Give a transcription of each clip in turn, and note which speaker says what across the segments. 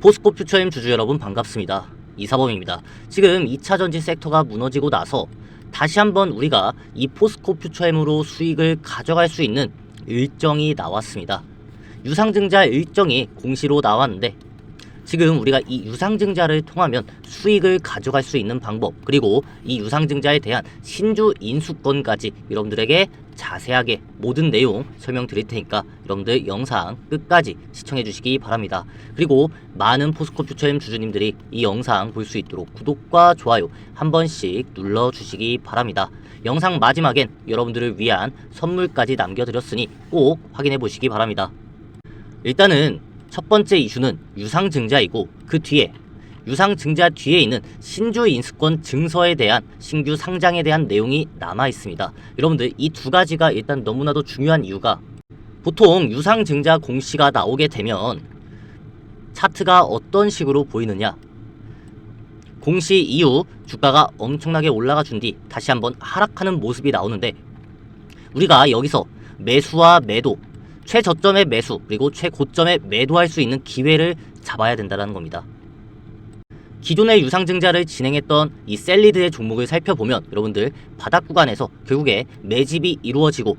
Speaker 1: 포스코 퓨처엠 주주 여러분 반갑습니다. 이사범입니다. 지금 2차 전지 섹터가 무너지고 나서 다시 한번 우리가 이 포스코 퓨처엠으로 수익을 가져갈 수 있는 일정이 나왔습니다. 유상증자 일정이 공시로 나왔는데 지금 우리가 이 유상증자를 통하면 수익을 가져갈 수 있는 방법 그리고 이 유상증자에 대한 신주 인수권까지 여러분들에게 자세하게 모든 내용 설명드릴 테니까 여러분들 영상 끝까지 시청해 주시기 바랍니다. 그리고 많은 포스코 퓨처엠 주주님들이 이 영상 볼 수 있도록 구독과 좋아요 한 번씩 눌러 주시기 바랍니다. 영상 마지막엔 여러분들을 위한 선물까지 남겨드렸으니 꼭 확인해 보시기 바랍니다. 일단은 첫 번째 이슈는 유상증자이고 그 뒤에 유상증자 뒤에 있는 신주 인수권 증서에 대한 신규 상장에 대한 내용이 남아 있습니다. 여러분들 이 두 가지가 일단 너무나도 중요한 이유가 보통 유상증자 공시가 나오게 되면 차트가 어떤 식으로 보이느냐 공시 이후 주가가 엄청나게 올라가 준 뒤 다시 한번 하락하는 모습이 나오는데 우리가 여기서 매수와 매도 최저점의 매수 그리고 최고점에 매도할 수 있는 기회를 잡아야 된다는 겁니다. 기존의 유상증자를 진행했던 이 셀리드의 종목을 살펴보면 여러분들 바닥 구간에서 결국에 매집이 이루어지고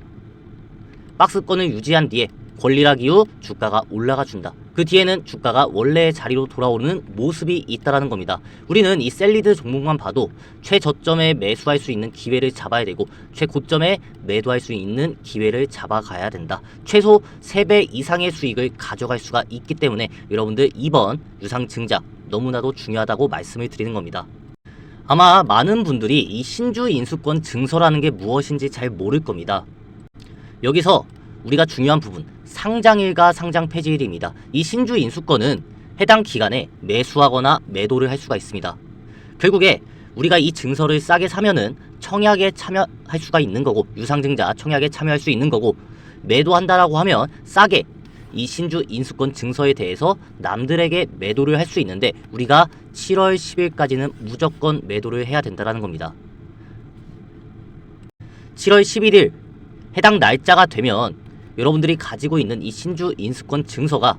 Speaker 1: 박스권을 유지한 뒤에 권리락 이후 주가가 올라가 준다. 그 뒤에는 주가가 원래의 자리로 돌아오는 모습이 있다라는 겁니다. 우리는 이 셀리드 종목만 봐도 최저점에 매수할 수 있는 기회를 잡아야 되고 최고점에 매도할 수 있는 기회를 잡아가야 된다. 최소 3배 이상의 수익을 가져갈 수가 있기 때문에 여러분들 이번 유상 증자 너무나도 중요하다고 말씀을 드리는 겁니다. 아마 많은 분들이 이 신주 인수권 증서라는 게 무엇인지 잘 모를 겁니다. 여기서 우리가 중요한 부분 상장일과 상장 폐지일입니다. 이 신주 인수권은 해당 기간에 매수하거나 매도를 할 수가 있습니다. 결국에 우리가 이 증서를 싸게 사면은 청약에 참여할 수가 있는 거고 유상증자 청약에 참여할 수 있는 거고 매도한다라고 하면 싸게 이 신주 인수권 증서에 대해서 남들에게 매도를 할 수 있는데 우리가 7월 10일까지는 무조건 매도를 해야 된다라는 겁니다. 7월 11일 해당 날짜가 되면 여러분들이 가지고 있는 이 신주 인수권 증서가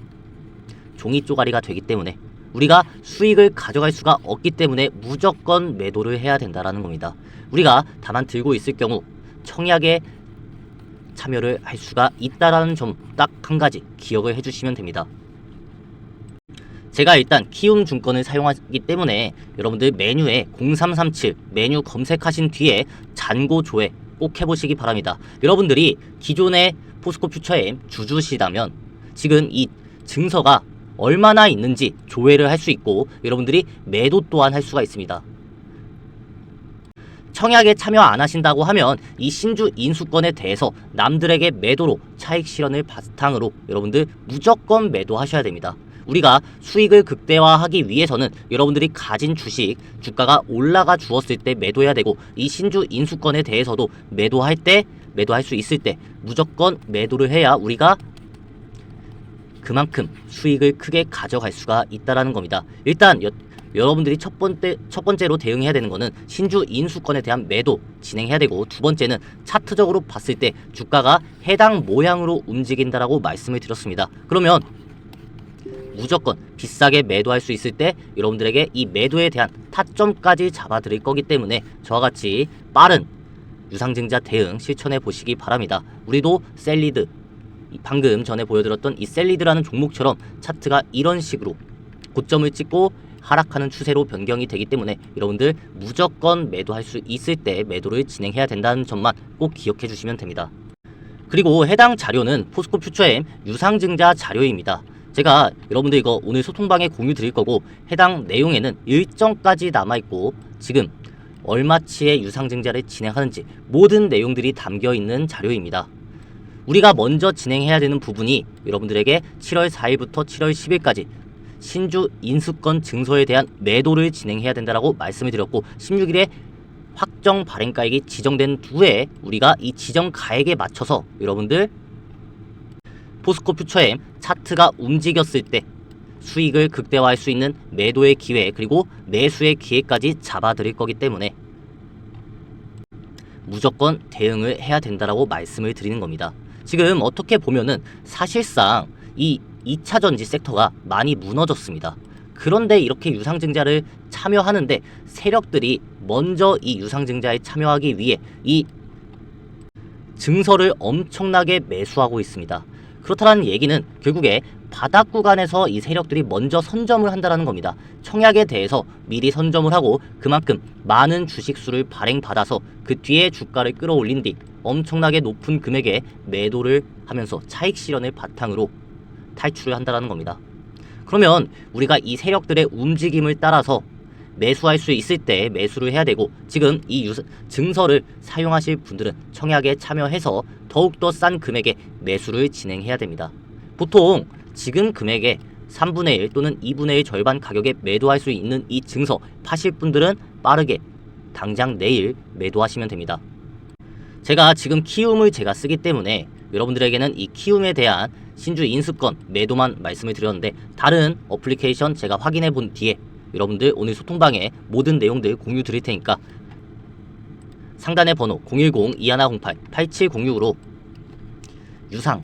Speaker 1: 종이 쪼가리가 되기 때문에 우리가 수익을 가져갈 수가 없기 때문에 무조건 매도를 해야 된다라는 겁니다. 우리가 다만 들고 있을 경우 청약에 참여를 할 수가 있다라는 점 딱 한 가지 기억을 해주시면 됩니다. 제가 일단 키움 증권을 사용하기 때문에 여러분들 메뉴에 0337 메뉴 검색하신 뒤에 잔고 조회 꼭 해보시기 바랍니다. 여러분들이 기존의 포스코 퓨처엠 주주시다면 지금 이 증서가 얼마나 있는지 조회를 할 수 있고 여러분들이 매도 또한 할 수가 있습니다. 청약에 참여 안 하신다고 하면 이 신주 인수권에 대해서 남들에게 매도로 차익 실현을 바탕으로 여러분들 무조건 매도하셔야 됩니다. 우리가 수익을 극대화하기 위해서는 여러분들이 가진 주식 주가가 올라가 주었을 때 매도해야 되고 이 신주 인수권에 대해서도 매도할 때 매도할 수 있을 때 무조건 매도를 해야 우리가 그만큼 수익을 크게 가져갈 수가 있다라는 겁니다. 일단 여, 여러분들이 첫 번째 첫 번째로 대응해야 되는 거는 신주 인수권에 대한 매도 진행해야 되고 두 번째는 차트적으로 봤을 때 주가가 해당 모양으로 움직인다라고 말씀을 드렸습니다. 그러면 무조건 비싸게 매도할 수 있을 때 여러분들에게 이 매도에 대한 타점까지 잡아드릴 거기 때문에 저와 같이 빠른 유상증자 대응 실천해 보시기 바랍니다. 우리도 셀리드 이 방금 전에 보여드렸던 이 셀리드라는 종목처럼 차트가 이런 식으로 고점을 찍고 하락하는 추세로 변경이 되기 때문에 여러분들 무조건 매도할 수 있을 때 매도를 진행해야 된다는 점만 꼭 기억해 주시면 됩니다. 그리고 해당 자료는 포스코 퓨처엠 유상증자 자료입니다. 제가 여러분들 이거 오늘 소통방에 공유 드릴 거고 해당 내용에는 일정까지 남아 있고 지금 얼마치의 유상증자를 진행하는지 모든 내용들이 담겨 있는 자료입니다. 우리가 먼저 진행해야 되는 부분이 여러분들에게 7월 4일부터 7월 10일까지 신주 인수권 증서에 대한 매도를 진행해야 된다라고 말씀을 드렸고 16일에 확정 발행가액이 지정된 후에 우리가 이 지정 가액에 맞춰서 여러분들 포스코 퓨처엠 차트가 움직였을 때 수익을 극대화할 수 있는 매도의 기회 그리고 매수의 기회까지 잡아드릴 거기 때문에 무조건 대응을 해야 된다라고 말씀을 드리는 겁니다. 지금 어떻게 보면은 사실상 이 2차 전지 섹터가 많이 무너졌습니다. 그런데 이렇게 유상증자를 참여하는데 세력들이 먼저 이 유상증자에 참여하기 위해 이 증서를 엄청나게 매수하고 있습니다. 그렇다는 얘기는 결국에 바닥 구간에서 이 세력들이 먼저 선점을 한다는 겁니다. 청약에 대해서 미리 선점을 하고 그만큼 많은 주식수를 발행받아서 그 뒤에 주가를 끌어올린 뒤 엄청나게 높은 금액에 매도를 하면서 차익 실현을 바탕으로 탈출을 한다는 겁니다. 그러면 우리가 이 세력들의 움직임을 따라서 매수할 수 있을 때 매수를 해야 되고 지금 이 유, 증서를 사용하실 분들은 청약에 참여해서 더욱더 싼 금액에 매수를 진행해야 됩니다. 보통 지금 금액의 3분의 1 또는 2분의 1 절반 가격에 매도할 수 있는 이 증서 파실 분들은 빠르게 당장 내일 매도하시면 됩니다. 제가 지금 키움을 제가 쓰기 때문에 여러분들에게는 이 키움에 대한 신주 인수권 매도만 말씀을 드렸는데 다른 어플리케이션 제가 확인해 본 뒤에 여러분들 오늘 소통방에 모든 내용들 공유 드릴 테니까 상단의 번호 010-2108-8706으로 유상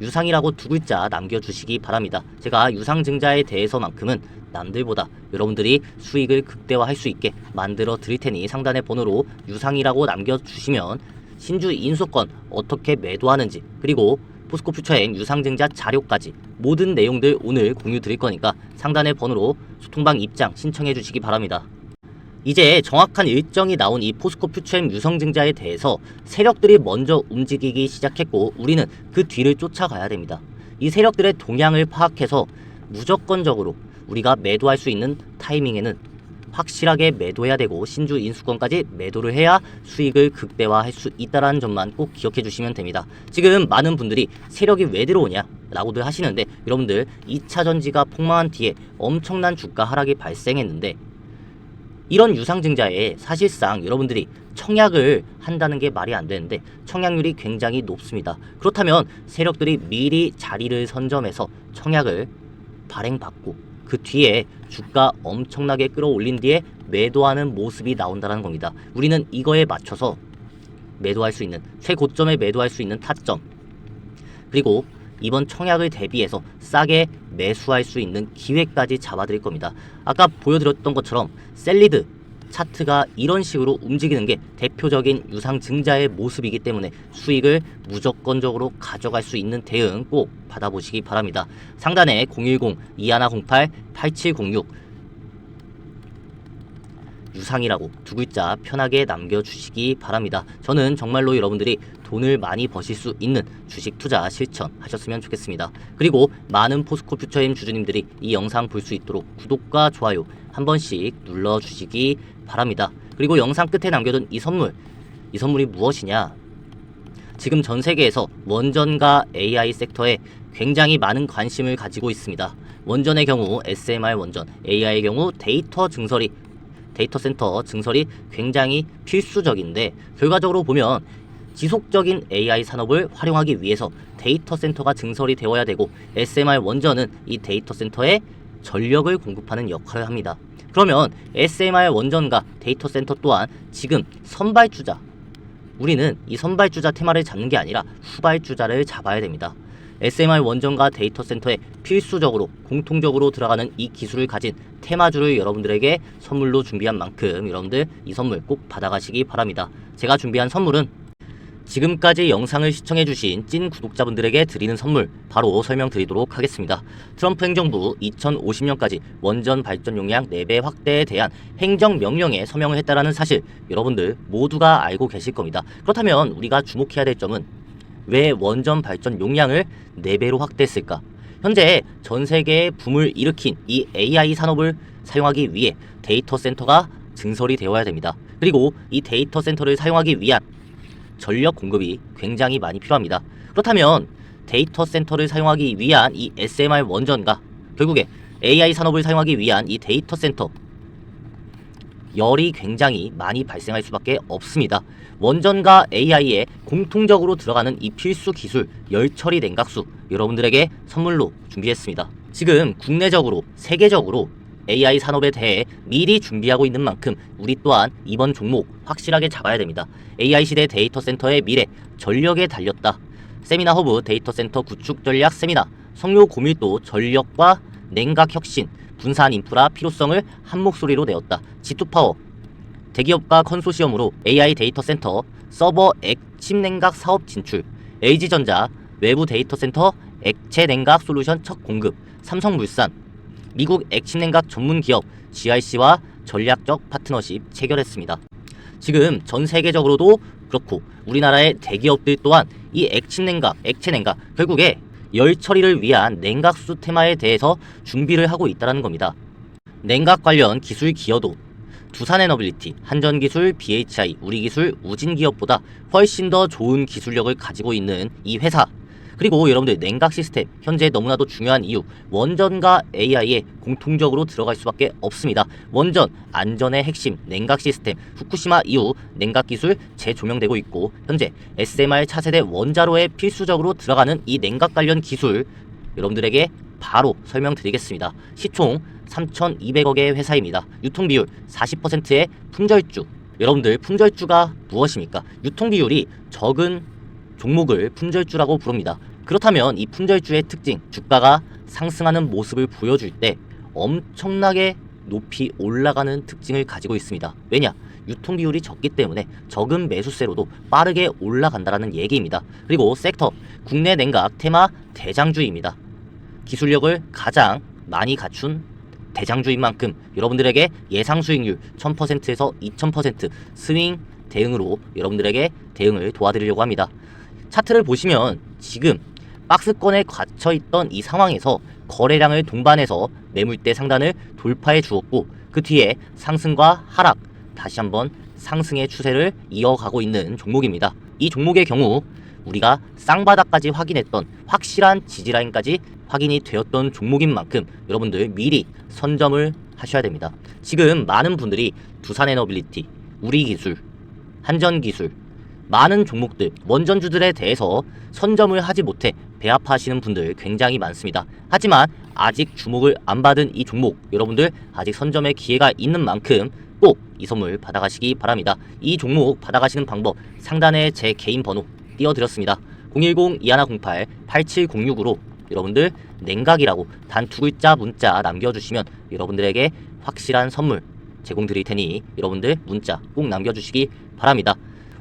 Speaker 1: 유상이라고 두 글자 남겨주시기 바랍니다. 제가 유상증자에 대해서만큼은 남들보다 여러분들이 수익을 극대화할 수 있게 만들어 드릴 테니 상단의 번호로 유상이라고 남겨주시면 신주 인수권 어떻게 매도하는지 그리고 포스코 퓨처행 유상증자 자료까지 모든 내용들 오늘 공유 드릴 거니까 상단의 번호로 소통방 입장 신청해 주시기 바랍니다. 이제 정확한 일정이 나온 이 포스코 퓨처엠 유성증자에 대해서 세력들이 먼저 움직이기 시작했고 우리는 그 뒤를 쫓아가야 됩니다. 이 세력들의 동향을 파악해서 무조건적으로 우리가 매도할 수 있는 타이밍에는 확실하게 매도해야 되고 신주 인수권까지 매도를 해야 수익을 극대화할 수 있다는 점만 꼭 기억해 주시면 됩니다. 지금 많은 분들이 세력이 왜 들어오냐 라고들 하시는데 여러분들 2차 전지가 폭망한 뒤에 엄청난 주가 하락이 발생했는데 이런 유상증자에 사실상 여러분들이 청약을 한다는 게 말이 안 되는데 청약률이 굉장히 높습니다. 그렇다면 세력들이 미리 자리를 선점해서 청약을 발행받고 그 뒤에 주가 엄청나게 끌어올린 뒤에 매도하는 모습이 나온다는 겁니다. 우리는 이거에 맞춰서 매도할 수 있는 최고점에 매도할 수 있는 타점 그리고 이번 청약을 대비해서 싸게 매수할 수 있는 기회까지 잡아드릴 겁니다. 아까 보여드렸던 것처럼 셀리드 차트가 이런 식으로 움직이는 게 대표적인 유상 증자의 모습이기 때문에 수익을 무조건적으로 가져갈 수 있는 대응 꼭 받아보시기 바랍니다. 상단에 010-2108-8706 유상이라고 두 글자 편하게 남겨주시기 바랍니다. 저는 정말로 여러분들이 돈을 많이 버실 수 있는 주식 투자 실천하셨으면 좋겠습니다. 그리고 많은 포스코 퓨처임 주주님들이 이 영상 볼 수 있도록 구독과 좋아요 한 번씩 눌러주시기 바랍니다. 그리고 영상 끝에 남겨둔 이 선물, 이 선물이 무엇이냐? 지금 전 세계에서 원전과 AI 섹터에 굉장히 많은 관심을 가지고 있습니다. 원전의 경우 SMR 원전, AI의 경우 데이터 증설이 데이터 센터 증설이 굉장히 필수적인데 결과적으로 보면 지속적인 AI 산업을 활용하기 위해서 데이터 센터가 증설이 되어야 되고 SMR 원전은 이 데이터 센터에 전력을 공급하는 역할을 합니다. 그러면 SMR 원전과 데이터 센터 또한 지금 선발주자 우리는 이 선발주자 테마를 잡는 게 아니라 후발주자를 잡아야 됩니다. SMR 원전과 데이터 센터에 필수적으로 공통적으로 들어가는 이 기술을 가진 테마주를 여러분들에게 선물로 준비한 만큼 여러분들 이 선물 꼭 받아가시기 바랍니다. 제가 준비한 선물은 지금까지 영상을 시청해주신 찐 구독자분들에게 드리는 선물 바로 설명드리도록 하겠습니다. 트럼프 행정부 2050년까지 원전 발전 용량 4배 확대에 대한 행정명령에 서명을 했다라는 사실 여러분들 모두가 알고 계실 겁니다. 그렇다면 우리가 주목해야 될 점은 왜 원전 발전 용량을 4배로 확대했을까? 현재 전 세계에 붐을 일으킨 이 AI 산업을 사용하기 위해 데이터 센터가 증설이 되어야 됩니다. 그리고 이 데이터 센터를 사용하기 위한 전력 공급이 굉장히 많이 필요합니다. 그렇다면 데이터 센터를 사용하기 위한 이 SMR 원전과 결국에 AI 산업을 사용하기 위한 이 데이터 센터 열이 굉장히 많이 발생할 수밖에 없습니다. 원전과 AI에 공통적으로 들어가는 이 필수 기술 열 처리 냉각수 여러분들에게 선물로 준비했습니다. 지금 국내적으로 세계적으로 AI 산업에 대해 미리 준비하고 있는 만큼 우리 또한 이번 종목 확실하게 잡아야 됩니다. AI 시대 데이터 센터의 미래 전력에 달렸다. 세미나 허브 데이터 센터 구축 전략 세미나 성료 고밀도 전력과 냉각 혁신 분산 인프라 필요성을 한 목소리로 내었다. G2파워 대기업과 컨소시엄으로 AI 데이터 센터, 서버 액침 냉각 사업 진출, LG전자 외부 데이터 센터 액체 냉각 솔루션 첫 공급, 삼성물산 미국 액침 냉각 전문 기업 GRC와 전략적 파트너십 체결했습니다. 지금 전 세계적으로도 그렇고 우리나라의 대기업들 또한 이 액침 냉각, 액체 냉각 결국에 열 처리를 위한 냉각수 테마에 대해서 준비를 하고 있다는 겁니다. 냉각 관련 기술 기여도 두산에너빌리티, 한전기술, BHI, 우리기술, 우진기업보다 훨씬 더 좋은 기술력을 가지고 있는 이 회사. 그리고 여러분들 냉각 시스템 현재 너무나도 중요한 이유 원전과 AI에 공통적으로 들어갈 수밖에 없습니다. 원전 안전의 핵심 냉각 시스템 후쿠시마 이후 냉각 기술 재조명되고 있고 현재 SMR 차세대 원자로에 필수적으로 들어가는 이 냉각 관련 기술 여러분들에게 바로 설명드리겠습니다. 시총 3,200억의 회사입니다. 유통 비율 40%의 품절주. 여러분들 품절주가 무엇입니까? 유통 비율이 적은 종목을 품절주라고 부릅니다. 그렇다면 이 품절주의 특징, 주가가 상승하는 모습을 보여줄 때 엄청나게 높이 올라가는 특징을 가지고 있습니다. 왜냐? 유통 비율이 적기 때문에 적은 매수세로도 빠르게 올라간다는 얘기입니다. 그리고 섹터, 국내 냉각 테마 대장주입니다. 기술력을 가장 많이 갖춘 대장주인 만큼 여러분들에게 예상 수익률 1000%에서 2000% 스윙 대응으로 여러분들에게 대응을 도와드리려고 합니다. 차트를 보시면 지금 박스권에 갇혀 있던 이 상황에서 거래량을 동반해서 매물대 상단을 돌파해 주었고 그 뒤에 상승과 하락 다시 한번 상승의 추세를 이어가고 있는 종목입니다. 이 종목의 경우 우리가 쌍바닥까지 확인했던 확실한 지지라인까지 확인이 되었던 종목인 만큼 여러분들 미리 선점을 하셔야 됩니다. 지금 많은 분들이 두산에너빌리티, 우리기술, 한전기술 많은 종목들, 원전주들에 대해서 선점을 하지 못해 배합하시는 분들 굉장히 많습니다. 하지만 아직 주목을 안 받은 이 종목 여러분들 아직 선점의 기회가 있는 만큼 꼭 이 선물 받아가시기 바랍니다. 이 종목 받아가시는 방법 상단에 제 개인 번호 띄워드렸습니다. 010-2108-8706으로 여러분들 냉각이라고 단 두 글자 문자 남겨주시면 여러분들에게 확실한 선물 제공드릴 테니 여러분들 문자 꼭 남겨주시기 바랍니다.